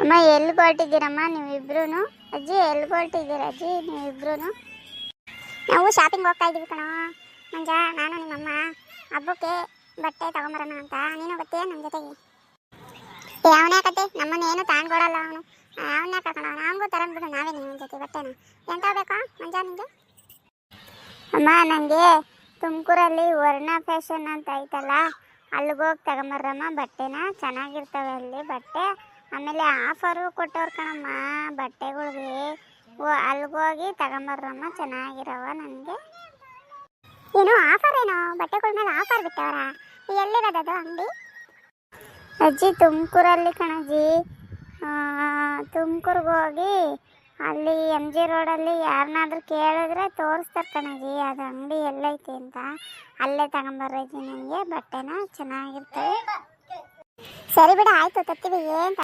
ಅಮ್ಮ, ಎಲ್ಲಿ ಹೊರಟಿದ್ದೀರಮ್ಮ ನೀವಿಬ್ರು ಅಜ್ಜಿ, ಎಲ್ಲಿ ಹೊರಟಿದ್ದೀರ ಅಜ್ಜಿ ನೀವಿಬ್ರು ನಾವು ಶಾಪಿಂಗ್ ಹೋಗ್ತಾ ಇದ್ದೀವಿ ಕಣೋ. ಮಂಜ, ನಾನು ನಿಮ್ಮಮ್ಮ. ಹಬ್ಬಕ್ಕೆ ಬಟ್ಟೆ ತಗೊಂಬರೋಣ ಅಂತ. ನೀನು ಬರ್ತೀಯ ನಮ್ಮ ಜೊತೆಗೆ. ಯಾವನೇ ಕತೆ ನಮ್ಮನ್ನ ಏನು ತಾಂಡ್ಕೊಡಲ್ಲ ಅವನು. ಅವನೇ ಕಣ? ನಮಗೂ ತರಂದ್ಬಿಡು ನಾವೇ ನಿಮ್ಮ ಜೊತೆ ಬಟ್ಟೆನ. ಎಂತ ಬೇಕಾ, ಮಂಜ ನಿಂಗೆ ಅಮ್ಮ ನನಗೆ ತುಮಕೂರಲ್ಲಿ ವರ್ಣ ಫ್ಯಾಷನ್ ಅಂತ ಐತಲ್ಲ ಅಲ್ಲಿಗೋಗಿ ತಗೊಂಬರ್ರಮ್ಮ ಬಟ್ಟೆನ ಚೆನ್ನಾಗಿರ್ತವೆ ಅಲ್ಲಿ, ಬಟ್ಟೆ. ಆಮೇಲೆ ಆಫರು ಕೊಟ್ಟವ್ರು ಕಣಮ್ಮ ಬಟ್ಟೆಗಳಿಗೆ ಓ ಅಲ್ಲಿಗೋಗಿ ತಗೊಂಬರ್ರಮ್ಮ ಚೆನ್ನಾಗಿರವ ನನಗೆ. ಏನು ಆಫರ್ ಏನು ಬಟ್ಟೆಗಳ ಮೇಲೆ ಆಫರ್ ಬಿಟ್ಟವರ? ಎಲ್ಲಿರೋದದು ಅಂಗಡಿ? ಅಜ್ಜಿ, ತುಮಕೂರಲ್ಲಿ ಕಣಜ್ಜಿ. ತುಮಕೂರ್ಗೆ ಹೋಗಿ ಅಲ್ಲಿ ಎಂ ಜಿ ರೋಡಲ್ಲಿ ಯಾರನ್ನಾದ್ರೂ ಕೇಳಿದ್ರೆ ತೋರಿಸ್ತಾರೆ ಕಣಜ್ಜಿ, ಅದು ಅಂಗಡಿ ಎಲ್ಲೈತಿ ಅಂತ. ಅಲ್ಲೇ ತಗೊಂಬರ್ರಜ್ಜಿ ನನಗೆ ಬಟ್ಟೆನ ಚೆನ್ನಾಗಿರ್ತವೆ. ಸರಿ ಬಿಡ, ಆಯ್ತು ತತ್ತೀವಿ ಏನು